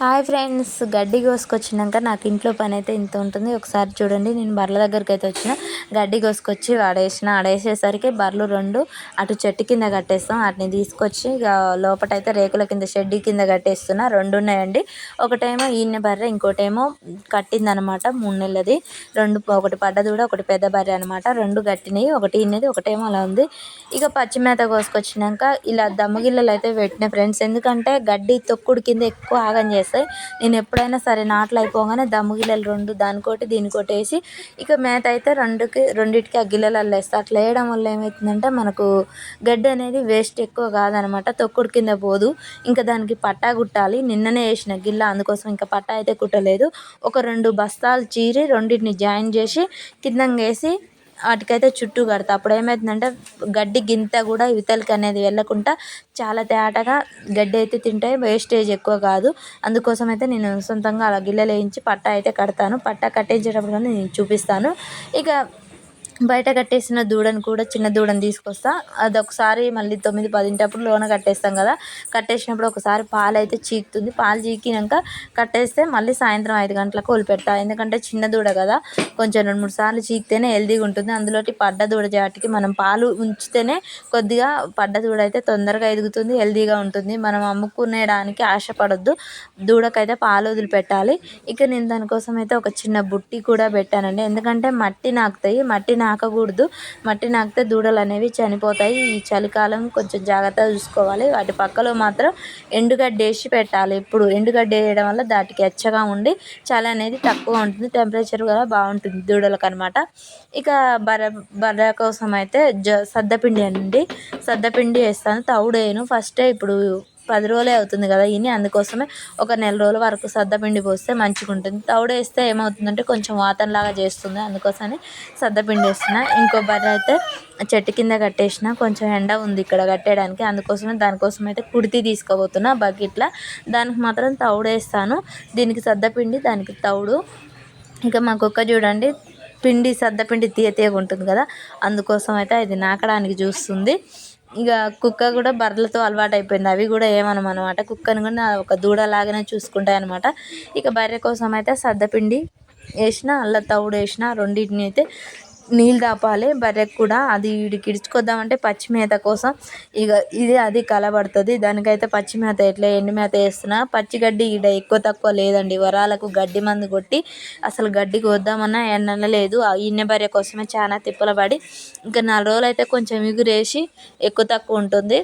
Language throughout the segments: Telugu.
హాయ్ ఫ్రెండ్స్ గడ్డి కోసుకొచ్చినాక నాకు ఇంట్లో పని అయితే ఇంత ఉంటుంది. ఒకసారి చూడండి నేను బర్రెల దగ్గరికి అయితే వచ్చిన గడ్డి కోసుకొచ్చి ఆడేసిన. ఆడేసేసరికి బర్రెలు రెండు అటు చెట్టు కింద కట్టేస్తాం వాటిని తీసుకొచ్చి ఇక లోపట అయితే రేకుల కింద షెడ్ కింద కట్టేస్తున్నా. రెండు ఉన్నాయండి. ఒకటేమో ఈయన బర్రె ఇంకోటేమో కట్టిందనమాట మూడు నెలలది. రెండు ఒకటి పడ్డది కూడా ఒకటి పెద్ద బర్రె అనమాట. రెండు కట్టినాయి ఒకటి ఈయనది ఒకటేమో అలా ఉంది. ఇక పచ్చి మేత కోసుకొచ్చినాక ఇలా దమ్మగిల్లలు అయితే పెట్టిన ఫ్రెండ్స్. ఎందుకంటే గడ్డి తొక్కుడు కింద ఎక్కువ ఆగం చేస్తాయి నేను ఎప్పుడైనా సరే నాట్లు అయిపోగానే దమ్ము గిల్లలు రెండు దానికోటి దీనికోటి వేసి ఇక మేత అయితే రెండుకి రెండింటికి ఆ గిల్లలలో వేస్తా అట్లా వేయడం వల్ల ఏమవుతుందంటే మనకు గడ్డి అనేది వేస్ట్ ఎక్కువ కాదనమాట. తొక్కుడు కింద పోదు. ఇంకా దానికి పట్టా కుట్టాలి. నిన్ననే వేసిన గిల్ల అందుకోసం ఇంకా పట్టా అయితే కుట్టలేదు. ఒక రెండు బస్తాలు చీరి రెండింటిని జాయిన్ చేసి కిందంగా వేసి వాటికైతే చుట్టూ కడతా. అప్పుడు ఏమవుతుందంటే గడ్డి గింత కూడా ఇవతలకి అనేది వెళ్ళకుండా చాలా తేటగా గడ్డి అయితే తింటాయి వేస్టేజ్ ఎక్కువ కాదు. అందుకోసం అయితే నేను సొంతంగా అలా గిల్లలు వేయించి పట్టా అయితే కడతాను. పట్టా కట్టించేటప్పుడు నేను చూపిస్తాను. ఇక బయట కట్టేసిన దూడను కూడా చిన్న దూడను తీసుకొస్తా. అది ఒకసారి మళ్ళీ తొమ్మిది పదింటప్పుడు లోన కట్టేస్తాం కదా. కట్టేసినప్పుడు ఒకసారి పాలు అయితే చీకుతుంది. పాలు చీకినాక కట్టేస్తే మళ్ళీ సాయంత్రం ఐదు గంటలకు వదిలిపెడతా ఎందుకంటే చిన్న దూడ కదా. కొంచెం రెండు మూడు సార్లు చీకితేనే హెల్దీగా ఉంటుంది. అందులోటి పడ్డ దూడ జాటికి మనం పాలు ఉంచితేనే కొద్దిగా పడ్డ దూడ అయితే తొందరగా ఎదుగుతుంది హెల్దీగా ఉంటుంది. మనం అమ్ముకునేడానికి ఆశపడొద్దు. దూడకైతే పాలు వదిలిపెట్టాలి. ఇక నేను దానికోసం అయితే ఒక చిన్న బుట్టి కూడా పెట్టానండి. ఎందుకంటే మట్టి నాకుతాయి. మట్టి నాకకూడదు. మట్టి నాకితే దూడలు అనేవి చనిపోతాయి. ఈ చలికాలం కొంచెం జాగ్రత్తగా చూసుకోవాలి. వాటి పక్కలో మాత్రం ఎండుగడ్డ వేసి పెట్టాలి. ఇప్పుడు ఎండుగడ్డ వేయడం వల్ల దాటికి ఎచ్చగా ఉండి చలి అనేది తక్కువ ఉంటుంది. టెంపరేచర్ కూడా బాగుంటుంది దూడలకు అనమాట ఇక బర్రె బర్రె కోసం అయితే జ సద్దపిండి అండి. సద్దపిండి వేస్తాను. తవుడు వేయను ఫస్టే ఇప్పుడు పది రోజులే అవుతుంది కదా ఇని అందుకోసమే ఒక నెల రోజుల వరకు సద్దపిండి పోస్తే మంచిగా ఉంటుంది తౌడు వేస్తే ఏమవుతుందంటే కొంచెం వాతంలాగా చేస్తుంది అందుకోసమని సద్దపిండి వేస్తున్నా. ఇంకో బర్రె అయితే చెట్టు కింద కట్టేసిన కొంచెం ఎండ ఉంది ఇక్కడ కట్టేయడానికి అందుకోసమే దానికోసం అయితే కుడితి తీసుకోబోతున్నా బకెట్లో. దానికి మాత్రం తౌడు వేస్తాను. దీనికి సద్దపిండి దానికి తౌడు. ఇక మా కుక్క చూడండి పిండి సద్దపిండి తీయ తీయగా ఉంటుంది కదా అందుకోసం అయితే అది నాకడానికి చూస్తుంది. ఇక కుక్క కూడా బర్రెలతో అలవాటు అయిపోయింది అవి కూడా ఏమనమాట కుక్కను కూడా ఒక దూడలాగానే చూసుకుంటాయి అనమాట ఇక బర్రె కోసం అయితే సద్దపిండి వేసిన అల్ల తవుడు వేసిన రెండింటిని అయితే నీళ్ళు తాపాలి బర్రెకు కూడా అది వీడికి ఇడుచుకొద్దామంటే పచ్చి మేత కోసం. ఇక ఇది అది కలబడుతుంది. దానికైతే పచ్చి మేత ఎట్లా ఎండు మేత వేస్తున్నా. పచ్చి గడ్డి ఈడ ఎక్కువ తక్కువ లేదండి. వరాలకు గడ్డి మందు కొట్టి అసలు గడ్డికి వద్దామన్నా ఎండన లేదు. ఆ బర్రె కోసమే చాలా తిప్పలు పడి ఇంకా నాలుగు రోజులు అయితే కొంచెం ఎగురేసి ఎక్కువ తక్కువ ఉంటుంది.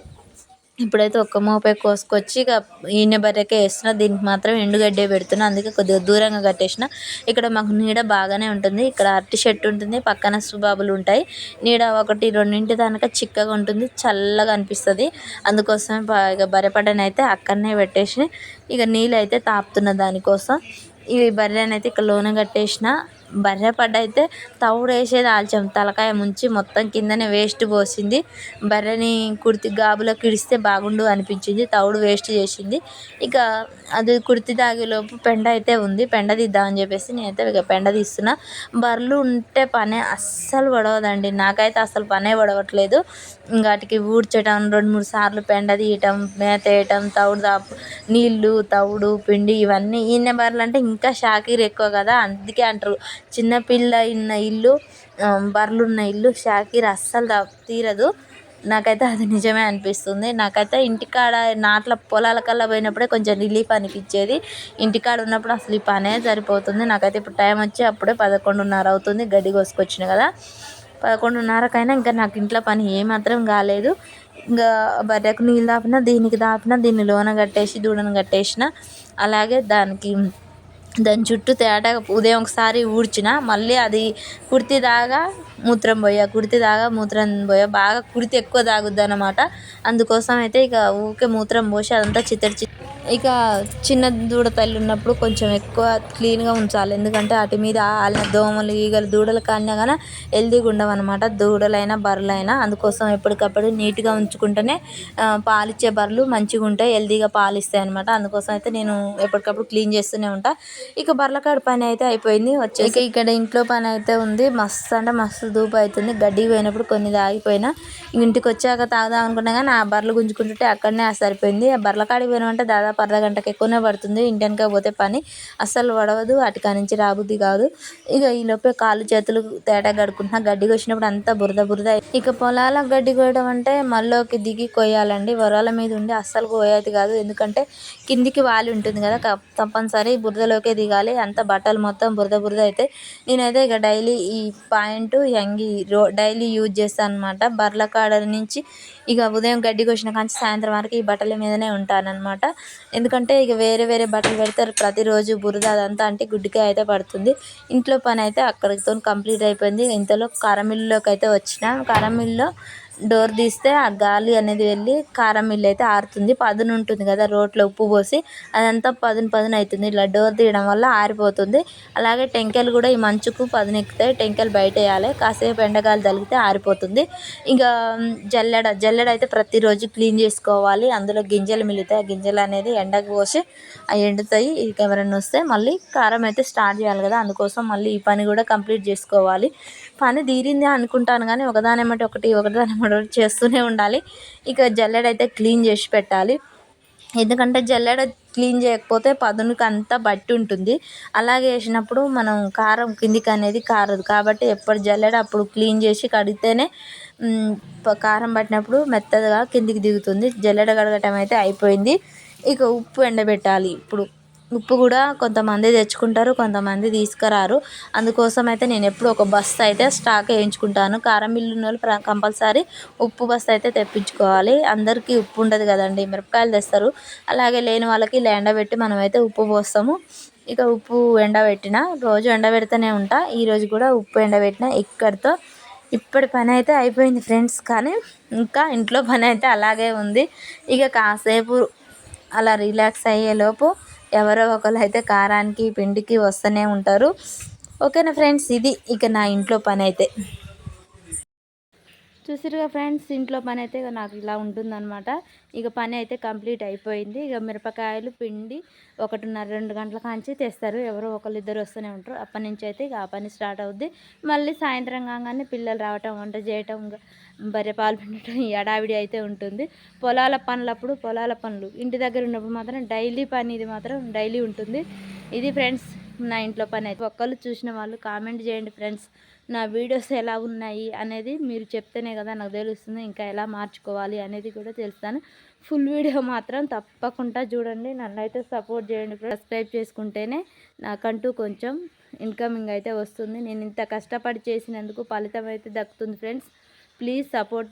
ఇప్పుడైతే ఒక్క మోపే కోసుకొచ్చి ఇక ఈయన బర్రెకే వేస్తున్నా దీనికి మాత్రం ఎండుగడ్డే పెడుతున్నా అందుకే కొద్దిగా దూరంగా కట్టేసిన. ఇక్కడ మాకు నీడ బాగానే ఉంటుంది ఇక్కడ అరటి చెట్టు ఉంటుంది పక్కన సుబాబులు ఉంటాయి. నీడ ఒకటి రెండింటి దానిక చిక్కగా ఉంటుంది చల్లగా అనిపిస్తుంది. అందుకోసం ఇక బర్రెపడని అయితే అక్కడనే పెట్టేసి ఇక నీళ్ళు అయితే తాపుతున్న దానికోసం. ఈ బర్రెని అయితే ఇక్కడ లోన కట్టేసిన. బర్రె పడ్డ అయితే తవుడు వేసేది ఆల్చాం తలకాయ ముంచి మొత్తం కిందనే వేస్ట్ పోసింది. బర్రెని కుర్తి గాబులోకి ఇడిస్తే బాగుండు అనిపించింది. తవుడు వేస్ట్ చేసింది. ఇక అది కుర్తి తాగేలోపు పెండ అయితే ఉంది. పెండ తీద్దామని చెప్పేసి నేనైతే ఇక పెండ తీస్తున్నా. బర్రెలు ఉంటే పనే అస్సలు పడవదండి. నాకైతే అసలు పనే పడవట్లేదు. వాటికి ఊడ్చటం రెండు మూడు సార్లు పెండ తీయటం మేత వేయటం తవుడు దాపు నీళ్ళు తవుడు పిండి ఇవన్నీ. ఈయన బర్రెలు అంటే ఇంకా షాకీర్ ఎక్కువ కదా. అందుకే అంటారు. చిన్నపిల్ల ఉన్న ఇల్లు బర్రెలు ఉన్న ఇల్లు షాకీర్ అస్సలు తీరదు. నాకైతే అది నిజమే అనిపిస్తుంది. నాకైతే ఇంటికాడ నాట్ల పొలాలకల్లా పోయినప్పుడే కొంచెం రిలీఫ్ అనిపించేది. ఇంటికాడ ఉన్నప్పుడు అసలు ఈ పనే సరిపోతుంది. నాకైతే ఇప్పుడు టైం వచ్చి అప్పుడే పదకొండున్నర అవుతుంది. గడ్డి కోసుకొచ్చిన కదా. పదకొండున్నరకైనా ఇంకా నాకు ఇంట్లో పని ఏమాత్రం కాలేదు. ఇంకా బర్రెకు నీళ్ళు తాపిన దీనికి తాపిన దీన్ని లోన కట్టేసి దూడను కట్టేసిన. అలాగే దానికి దాని చుట్టూ తేటగా ఉదయం ఒకసారి ఊడ్చిన మళ్ళీ అది కుర్తి దాకా మూత్రం పోయ కుడితే దాగా మూత్రం పోయ బాగా కుడితే ఎక్కువ తాగుద్ది అనమాట అందుకోసం అయితే ఇక ఊరికే మూత్రం పోసి అదంతా చిత్తడి చిత్త ఇక చిన్న దూడ తల్లి ఉన్నప్పుడు కొంచెం ఎక్కువ క్లీన్గా ఉంచాలి. ఎందుకంటే వాటి మీద ఆలిన దోమలు ఈగలు దూడలు కాలినా కానీ హెల్దీగా ఉండవు అనమాట దూడలైనా బర్రెలైనా. అందుకోసం ఎప్పటికప్పుడు నీట్గా ఉంచుకుంటేనే పాలిచ్చే బర్రెలు మంచిగా ఉంటాయి హెల్దీగా పాలిస్తాయి అనమాట అందుకోసం అయితే నేను ఎప్పటికప్పుడు క్లీన్ చేస్తూనే ఉంటాను ఇక బర్రెల కాడ పని అయితే అయిపోయింది. వచ్చేసి ఇక్కడ ఇంట్లో పని అయితే ఉంది. మస్తు అంటే మస్తు ధూపు అవుతుంది గడ్డికి పోయినప్పుడు కొన్ని తాగిపోయినా. ఇంటికి వచ్చాక తాగుదాం అనుకున్నా కానీ ఆ బర్రెలు గుంజుకుంటుంటే అక్కడనే సరిపోయింది. ఆ బర్రెల కాడికి పోయినామంటే దాదాపు అర్ధ గంటకు ఎక్కువనే పడుతుంది. ఇంటి వెనక పోతే పని అస్సలు పడవదు అటుకా నుంచి రాబుద్ది కాదు. ఇక ఈ లోపే కాళ్ళు చేతులు తేటా గడుకుంటున్నా గడ్డికి వచ్చినప్పుడు అంతా బురద బురద ఇక పొలాలకు గడ్డి కోయడం అంటే మళ్ళీకి దిగి కొయ్యాలండి వరాల మీద ఉండి అస్సలు కోయేది కాదు. ఎందుకంటే కిందికి వాలి ఉంటుంది కదా తప్పనిసరి బురదలోకే దిగాలి. అంత బట్టలు మొత్తం బురద బురద అయితే. నేనైతే ఇక డైలీ ఈ పాయింట్ ఈ రో డైలీ యూజ్ చేస్తాను అనమాట బర్ల కాడ నుంచి ఇక ఉదయం గడ్డి కోసిన కానీ సాయంత్రం వరకు ఈ బట్టల మీదనే ఉంటానన్నమాట. ఎందుకంటే ఇక వేరే వేరే బట్టలు పెడతారు. ప్రతిరోజు బురద అదంతా అంటే గుడ్డికాయ అయితే పడుతుంది. ఇంట్లో పని అయితే అక్కడితో కంప్లీట్ అయిపోయింది. ఇంతలో కారం అయితే వచ్చిన. కారం డోర్ తీస్తే ఆ గాలి అనేది వెళ్ళి కారం మిల్లు అయితే ఆరుతుంది. పదును ఉంటుంది కదా రోట్లో ఉప్పు పోసి అదంతా పదును పదును అవుతుంది. ఇలా డోర్ తీయడం వల్ల ఆరిపోతుంది. అలాగే టెంకాయలు కూడా ఈ మంచుకు పదును ఎక్కుతాయి. టెంకాయలు బయట వేయాలి. కాసేపు ఎండగాలి తగిలితే ఆరిపోతుంది. ఇంకా జల్లెడ జల్లెడ అయితే ప్రతిరోజు క్లీన్ చేసుకోవాలి. అందులో గింజలు మిగులుతాయి ఆ గింజలు అనేది ఎండకు పోసి అవి ఎండుతాయి. ఇక ఎవరైనా వస్తే మళ్ళీ కారం అయితే స్టార్ట్ చేయాలి కదా. అందుకోసం మళ్ళీ ఈ పని కూడా కంప్లీట్ చేసుకోవాలి. పని తీరింది అనుకుంటాను కానీ ఒకదానేమంటే ఒకటి ఒకదానేమంటే ఒకటి చేస్తూనే ఉండాలి. ఇక జల్లెడ అయితే క్లీన్ చేసి పెట్టాలి. ఎందుకంటే జల్లెడ క్లీన్ చేయకపోతే పదునుకి అంతా బట్టి ఉంటుంది. అలాగే వేసినప్పుడు మనం కారం కిందికి అనేది కారదు. కాబట్టి ఎప్పుడు జల్లెడ అప్పుడు క్లీన్ చేసి కడిగితేనే కారం పట్టినప్పుడు మెత్తగా కిందికి దిగుతుంది. జల్లెడ కడగటం అయితే అయిపోయింది. ఇక ఉప్పు ఎండబెట్టాలి ఇప్పుడు. ఉప్పు కూడా కొంతమంది తెచ్చుకుంటారు కొంతమంది తీసుకురారు. అందుకోసం అయితే నేను ఎప్పుడు ఒక బస్తా అయితే స్టాక్ వేయించుకుంటాను. కారం మిల్లు ఉన్న వాళ్ళు కంపల్సరీ ఉప్పు బస్తా అయితే తెప్పించుకోవాలి. అందరికీ ఉప్పు ఉండదు కదండి మిరపకాయలు తెస్తారు. అలాగే లేని వాళ్ళకి ఇలా ఎండబెట్టి మనమైతే ఉప్పు పోస్తాము. ఇక ఉప్పు ఎండబెట్టిన రోజు ఎండబెడుతూనే ఉంటా. ఈరోజు కూడా ఉప్పు ఎండబెట్టిన ఇక్కడితో ఇప్పటి పని అయితే అయిపోయింది ఫ్రెండ్స్. కానీ ఇంకా ఇంట్లో పని అయితే అలాగే ఉంది. ఇక కాసేపు అలా రిలాక్స్ అయ్యేలోపు ఎవరో ఒకరు అయితే కారానికి పిండికి వస్తూనే ఉంటారు. ఓకేనా ఫ్రెండ్స్? ఇది ఇక నా ఇంట్లో పని అయితే చూసిరుగా ఫ్రెండ్స్ ఇంట్లో పని అయితే ఇక నాకు ఇలా ఉంటుందన్నమాట. ఇక పని అయితే కంప్లీట్ అయిపోయింది. ఇక మిరపకాయలు పిండి ఒకటిన్నర రెండు గంటల కాంచి తెస్తారు. ఎవరో ఒకళ్ళిద్దరు వస్తూనే ఉంటారు. అప్పటి నుంచి అయితే ఇక ఆ పని స్టార్ట్ అవుద్ది. మళ్ళీ సాయంత్రం కాగానే పిల్లలు రావటం వంట చేయటం ఇంకా బర్రె పాలు పిండటం ఎడావిడి అయితే ఉంటుంది. పొలాల పనులప్పుడు పొలాల పనులు. ఇంటి దగ్గర ఉన్నప్పుడు మాత్రం డైలీ పని ఇది మాత్రం డైలీ ఉంటుంది. ఇది ఫ్రెండ్స్ నా ఇంట్లో పని అయితే. ఒక్కళ్ళు చూసిన వాళ్ళు కామెంట్ చేయండి ఫ్రెండ్స్. నా వీడియోస్ ఎలా ఉన్నాయి అనేది మీరు చెప్తేనే కదా నాకు తెలుస్తుంది ఇంకా ఎలా మార్చుకోవాలి అనేది కూడా తెలుస్తాను. ఫుల్ వీడియో మాత్రం తప్పకుండా చూడండి నన్ను అయితే సపోర్ట్ చేయండి సబ్స్క్రైబ్ చేసుకుంటేనే నాకంటూ కొంచెం ఇన్కమింగ్ అయితే వస్తుంది. నేను ఇంత కష్టపడి చేసినందుకు ఫలితం అయితే దక్కుతుంది ఫ్రెండ్స్ ప్లీజ్ సపోర్ట్